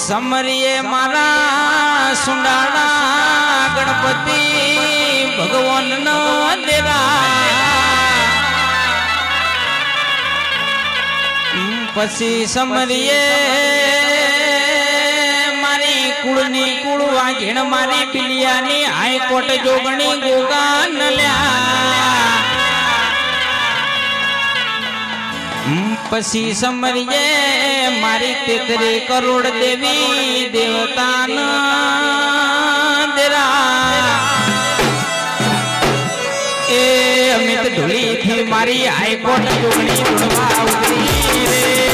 સમરીએ મારા સુંડાળા ગણપતિ ભગવાન નો પછી સમરીએ મારી કુળની કુળ વાઘીણ મારી પિલિયાની હાઈકોર્ટ જોગણી ગોગાન લ્યા. પછી સમરીએ મારી તેતરી કરોડ દેવી દેવતાના દેરા. એ અમિત ઢોલીથી મારી હાઈકોર્ટ ચૂંટણી જોડવા ઉતરી રે.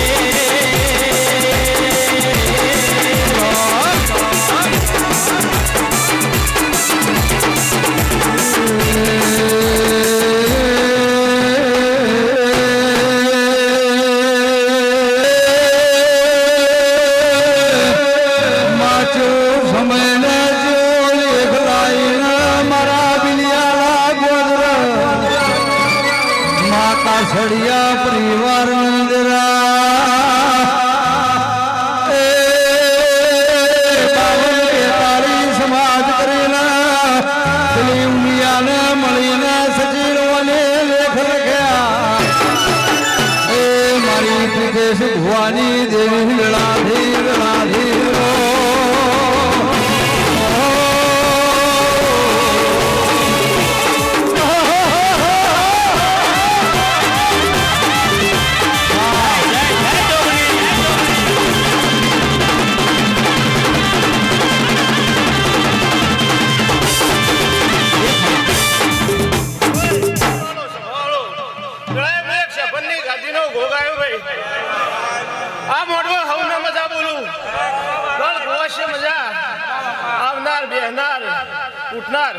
ઉઠનાર,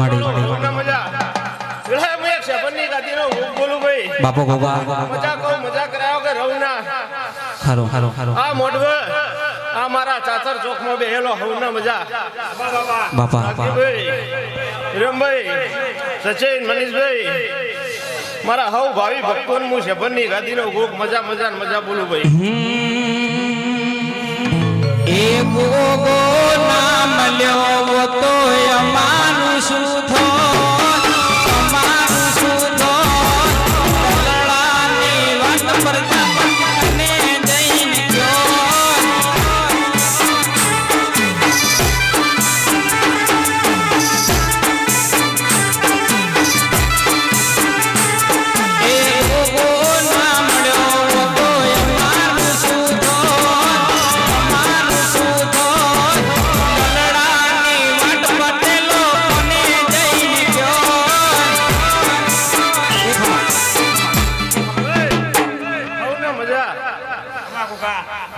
મળી, મજા. એટલે મેં એક શેફરની ગાદીનો બોલું ભાઈ. બાપો ગોગા મજા કહું, મજા કરાયો કે રવના. હારો હારો હારો આ મોઢવે, આ મારા ચાચર ચોકમાં બેહેલો ના મજા બાપા બાપા રમભાઈ સચિન મનીષભાઈ મારા હવ ભાવિ ભક્તોને હું શેભરની ગાદીનો ગોક મજા મજા ને મજા બોલું ભાઈ એ ગોગો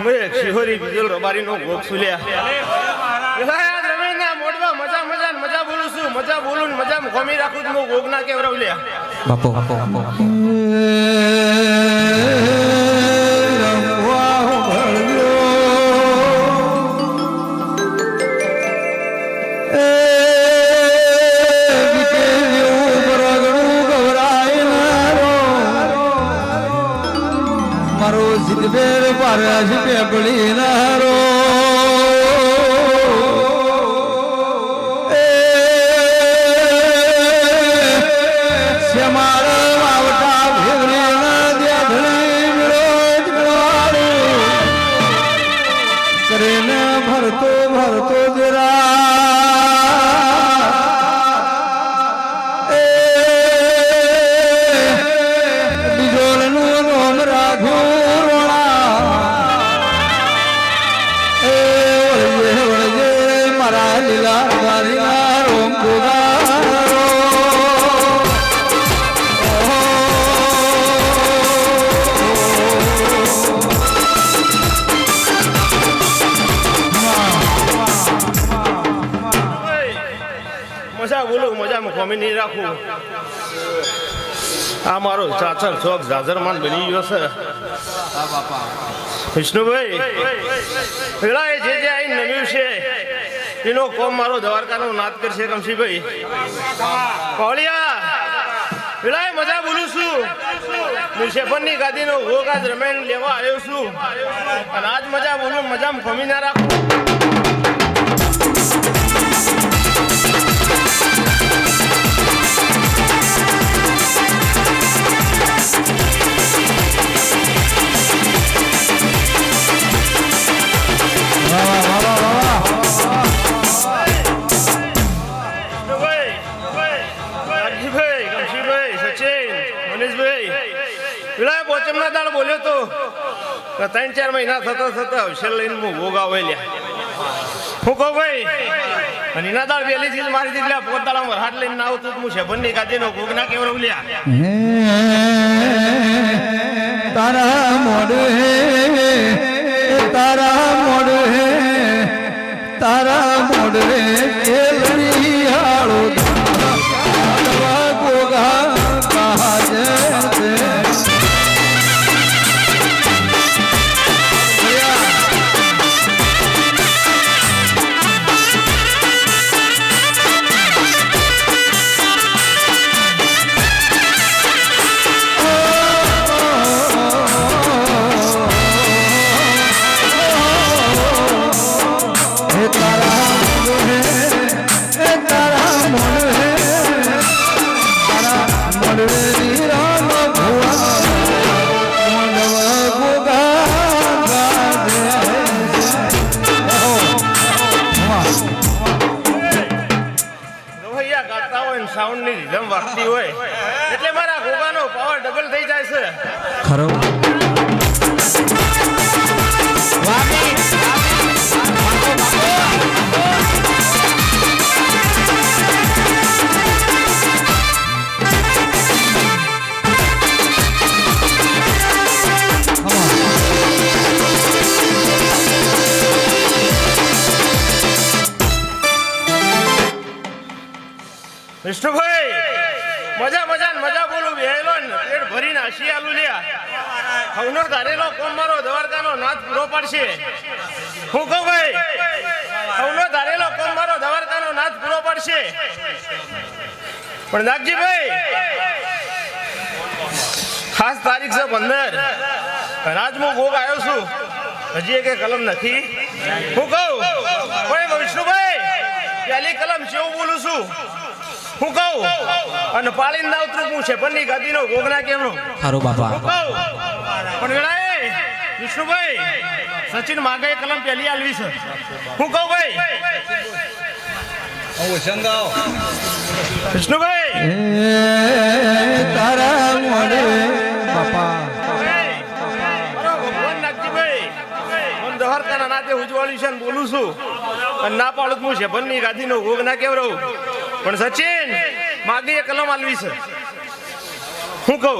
ભાઈ શિહોરી બીજલ રબારીનો ભોગ સુલ્યા મજા મજા મજા બોલું છું. મજા બોલું ને મજા ખોમી રાખું છું. હું ભોગ ના કેવરાવલ્યા બાપો. બાપો બાપો રમવા મારો પારસ પેપડી ના ખોમી નહીં રાખું. આ મારો ચાચર ચોક જાજરમાન બની ગયો છે. વિષ્ણુભાઈ, પેલા એ જે જે આઈને નમ્યું છે, એનો કોમ મારો દ્વારકાનો નાદ કરશે કમશીભાઈ કોળિયા, પેલા એ મજા બોલું છું. હું શેફરની ગાદીનો ભોગ આજ રમેણ લેવા આવ્યો છું. અને આજ મજા બોલું મજા મજામાં ખમી ના રાખું. પોચમના દાળ બોલ્યો તો? ત્રણ ચાર મહિના થતા થતા અવસર લઈને હું ભોગ આવે લ્યા હું કહું ભાઈ. અને એના દાળ વહેલી થી જ મારી દીધી પોત દાડા વરહાટ લઈને ના આવતું શેભનની શેભનની ગાદીનો ભોગ ના કેવડું લ્યા. હે, તારા મોઢે તારા મોઢે તારા મોઢે જાય છે ખરો હસી આલુ લ્યા પૂરો પડશે. હું ભાઈ પણ નાગજીભાઈ ખાસ તારીખ છે પંદર. રાજ હું ભોગ આવ્યો છું. હજી એક કલમ નથી. હું કહું પણ વિષ્ણુભાઈ, પહેલી કલમ જેવું બોલું છું. હું કહું? અને પાળીને ના ઉતરું હું છે પન્ની ગાદીનો ગોગલા ના કેમનો હારો બાપા. હું કહું? પણ વેળાએ વિષ્ણુભાઈ સચિન માગે કલમ પહેલી આલવી છે. હું કહું ભાઈ? વિષ્ણુભાઈ? તારા બાપા. હું દહરતાના નાતે ઉજવાળી છે ને બોલું છું. અને ના પાડું હું શેભનની ગાદીનો ભોગ ના કેવડું પણ સચિન માગી એ કલમ આલવી છે. હું કહું?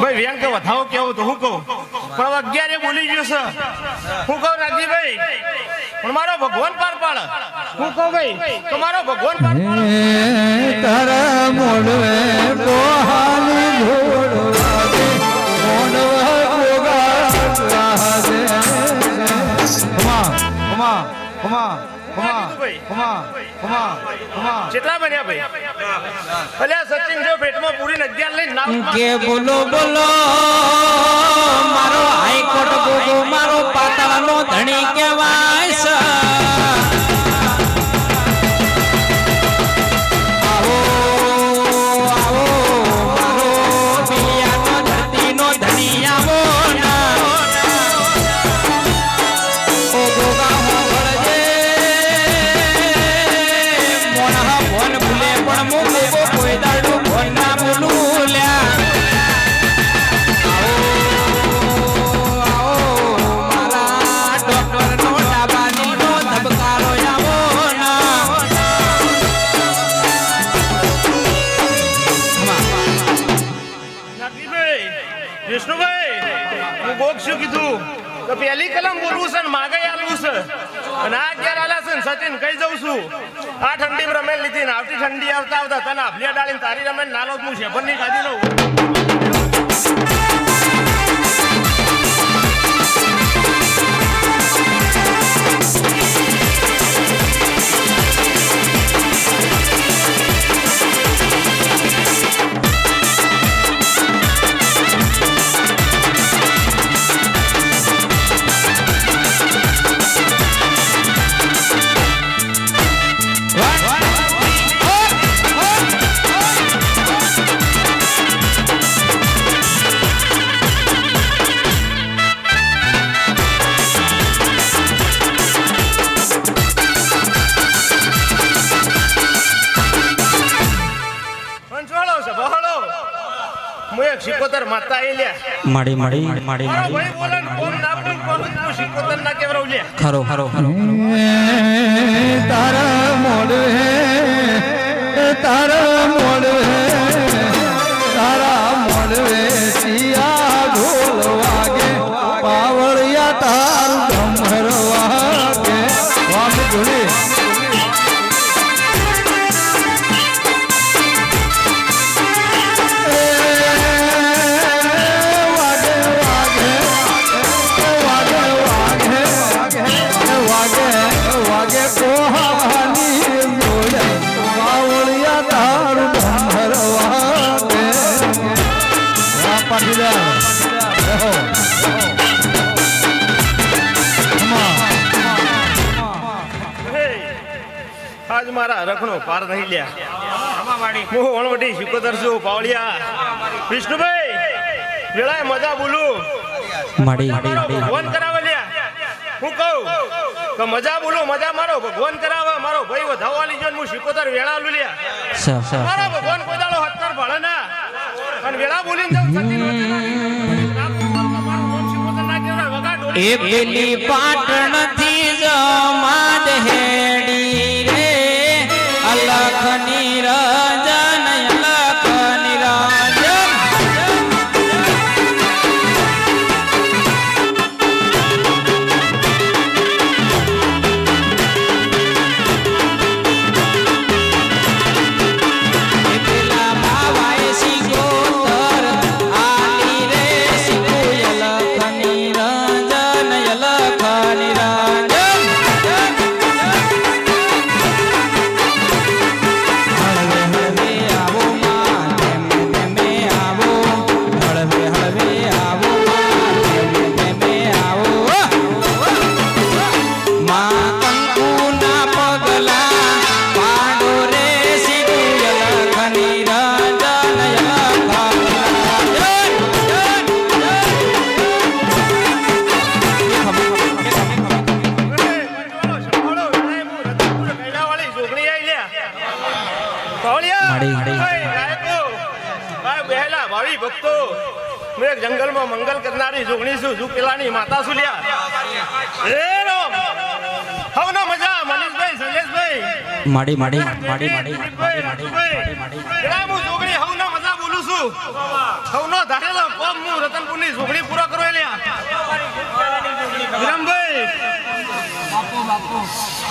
ભાઈ વ્યંગ કે વધાવો કેવું તો હું કહું? પણ અગિયારે બોલી ગયું છે. હું કહું રાજીભાઈ પણ મારો ભગવાન પાર પાડ. હું કહું ભાઈ તો મારો ભગવાન પાર પાડ. તારા ઘોડ ગોગા ગાજે કમા કમા કમા કમા કેટલા બન્યા ભાઈ? અલ્યા સચિન જો પેટમાં પૂરી નદી લઈને બોલો બોલો. તો પહેલી કલમ બોલવું છે ને માગે આલવું છે. અને આ અગિયાર આલા છે ને સચિન, કહી જઉં છું. આ ઠંડી રમેલ લીધી ને આવતી ઠંડી આવતા આવતા તને આભલિયા ડાળીને તારી રમે જ હું શેભરની ખાધી લઉં. માડી માડી માડી ખરો ખરો ખરો. તારા આજ મારા રખનો પાર નહીં લ્યા. હું વણવટી સિકોતર છું પાવળિયા. વિષ્ણુભાઈ વેળાએ મજા બોલું. માડી મારો ભગવાન કરાવે લ્યા. હું કહું કે મજા બોલું મજા મારો ભગવાન કરાવે મારો ભાઈ વધાવવા ને હું સિકોતર વેળા લ્યા. મારો ભગવાન પોતાનો હત્તર ભાળે ના. અને વેળા બોલીને જાઉં એ પેલી પાટણથી જ માદ હે. માડી માડી માડી માડી માડી માડી માડી હું જોગણી હવનો મજા બોલું છું હવનો ધારેલો કોમ હું રતનપુરની જોગણી પૂરો કરો લ્યા વિરમભાઈ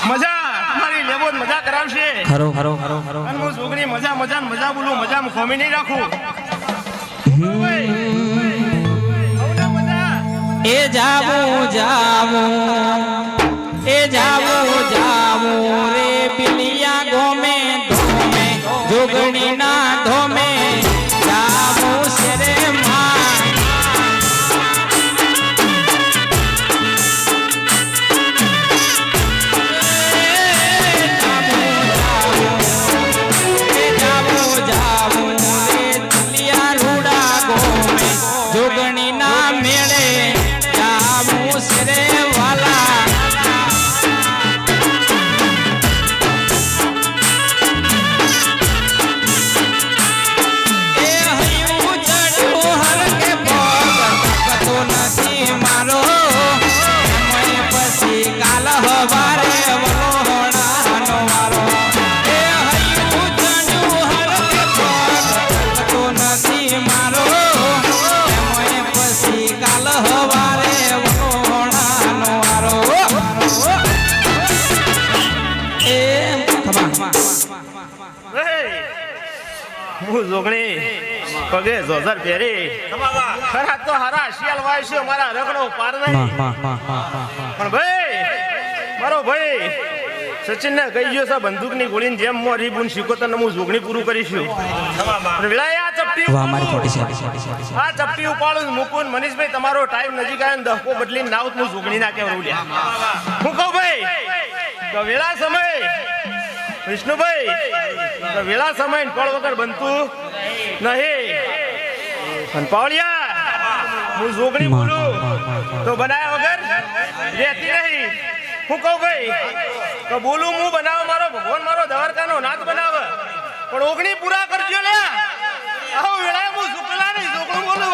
મજા તમારી લેબો મજા કરાવશે ખરો ખરો ખરો ખરો અને હું જોગણી મજા મજા મજા બોલું મજા હું ખોમી નહીં રાખું મજા એ જાવું જાવું એ જાવું જાવું રે મેઘણી ના હું જોગણી પગે જોઝર પહેરી. ખરા તો હારા શિયાલ વાય મારા રગડો પાર નહીં. પણ ભાઈ મારો ભાઈ સચિન ને કહી ગયો છે બંદૂકની ગોળી જેમ મોરી બુન શીખોતર હું જોગણી પૂરું કરીશું. વેળાએ આ ચપટી મારી. ખોટી છે આ ચપટી ઉપાડું મુકુન મનીષભાઈ તમારો ટાઈમ નજીક આવ્યો ને દહકો બદલીને નાવ હું જોગણી ના કેવું લ્યા. હું કહું ભાઈ તો વેળા સમય વિષ્ણુભાઈ વેળા સમય ફળ વગર બનતું નહીં. અને પાવળિયા હું જોગણી બોલું. તો બનાયા વગર રહેતી નહીં. હું કહું ભાઈ તો બોલું હું બનાવ મારો ભગવાન મારો દવારકાનો નાથ બનાવે. પણ ઓગણી પૂરા કરજો લે આવું વેળા હું શુક્લા નહીં છોકરું બોલું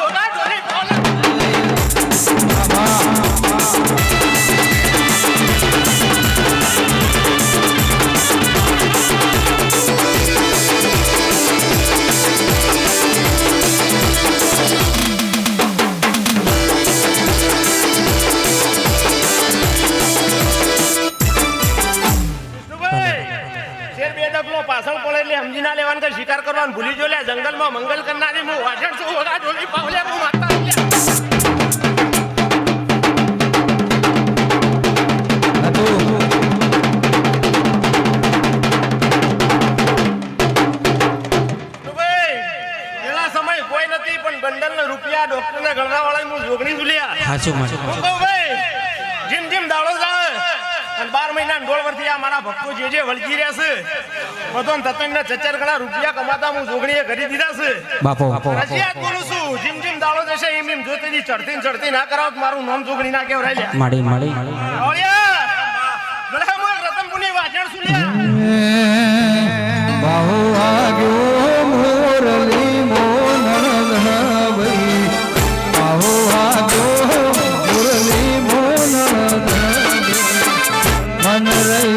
જો લે જંગલમાં મંગલ કરનારી હું વાજણ છું વગા ઢોલી પાવલે હું માતા લે. હતું તો ભાઈ પેલા સમય કોઈ નથી પણ બંડલ ને રૂપિયા ડોક્ટર ને ગણવા વાળા હું જોગણી ઝૂલ્યા સાચું હું મળે કહું ભાઈ જીમ જીમ દાડો જાય અને બાર મહિના દોઢ વર્ષથી આ મારા ભક્તો જે જે વળગી રહ્યા છે બધો તતંગ ને ચચર ગણા રૂપિયા કમાતા હું જોગણીએ કરી દીધા છે. બાપો બાપો હજી યાદ કરું છું જીમ જીમ દાળો જશે એમ એમ જોતી દી ચડતી ને ચડતી ના કરાવ મારું નામ જોગણી ના કેવરાય લ્યા માડી માડી. ઓળિયા! બલા મો રતન રતનપુરની વાજણ શું લ્યા બાહુ વાગ્યો મન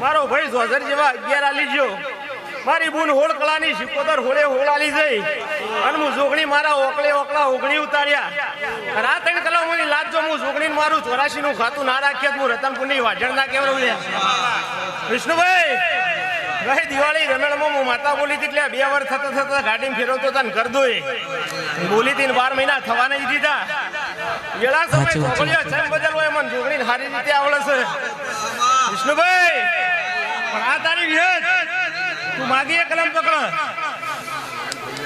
મારો ભાઈ જોઝર જેવા અગિયાર આલી ગયો. મારી બુન હોળ કળાની સિકોતર હોળે હોળાલી જઈ. અને હું જોગણી મારા ઓકળે ઓકળા ઓગણી ઉતાર્યા. અને આ ત્રણ કલાકોની લાજ જો હું જોગણી મારું ચોરાશી નું ખાતું ના રાખીએ હું રતનપુરની વાઢણ ના કેવડું વિષ્ણુભાઈ ગઈ દિવાળી રમેણમાં હું માતા બોલી હતી એટલે બે વાર થતા થતા ગાડી ફેરવતો હતા ને કરદો એ બોલી હતી બાર મહિના થવા નહીં દીધા. વેળા સમય વાત છે. બદલવો મને જોગણી સારી રીતે આવડે છે. વિષ્ણુભાઈ પણ આ તારી વિહત તું માગી એક કલમ પકડ.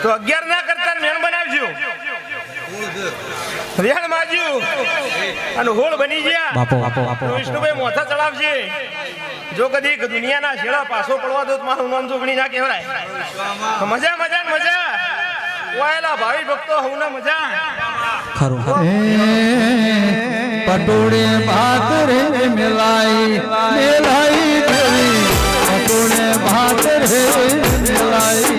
તો અગિયાર ના કરતા મેણ બનાવજો. રેણ માજ્યું અને હોળ બની ગયા. બાપો બાપો બાપો વિષ્ણુભાઈ મોથા ચડાવજે. જો કદી દુનિયાના છેડા પાછો પડવા દો તો મારું નામ જોગણી ના કહેવાય. મજા મજા ને મજા. વાયેલા ભાવિ ભક્તો ના મજા. ખરું ખરું. પટોળે ભાત રે મિલાઈ મિલાઈ દેવી પટોળે ભાત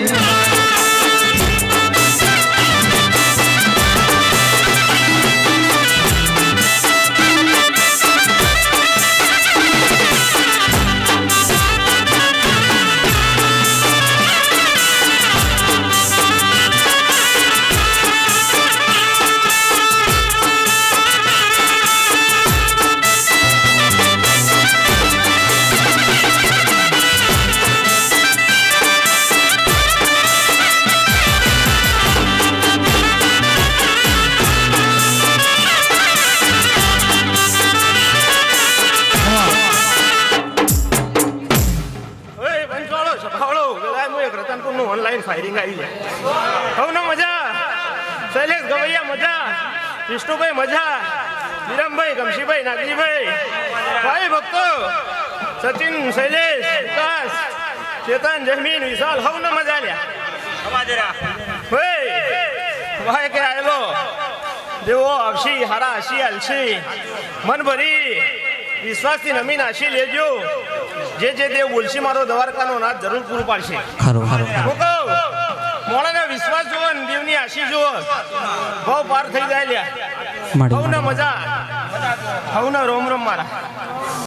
શૈલેષ મજા. વિષ્ણુભાઈ મજા. વિરમભાઈ ગમશીભાઈ નાગજીભાઈ. ભાઈ ભક્તો. સચિન શૈલેષ વિકાસ ચેતન જમીન વિશાલ હવનો મજા લ્યા. ભાઈ ભાઈ કે આવેલો દેવો આવશી હારા હશી હાલશી મન ભરી. વિશ્વાસથી નમી આશી લેજો. જે જે દેવ બોલશી મારો દ્વારકાનો નાથ જરૂર પૂરું પાડશે. ખરું ખરું મોડાને વિશ્વાસ જુઓ ને દેવની આશી જુઓ. બહુ પાર થઈ જાય લ્યા. હવને માડી. મજા. હવને રોમ રોમ મારા.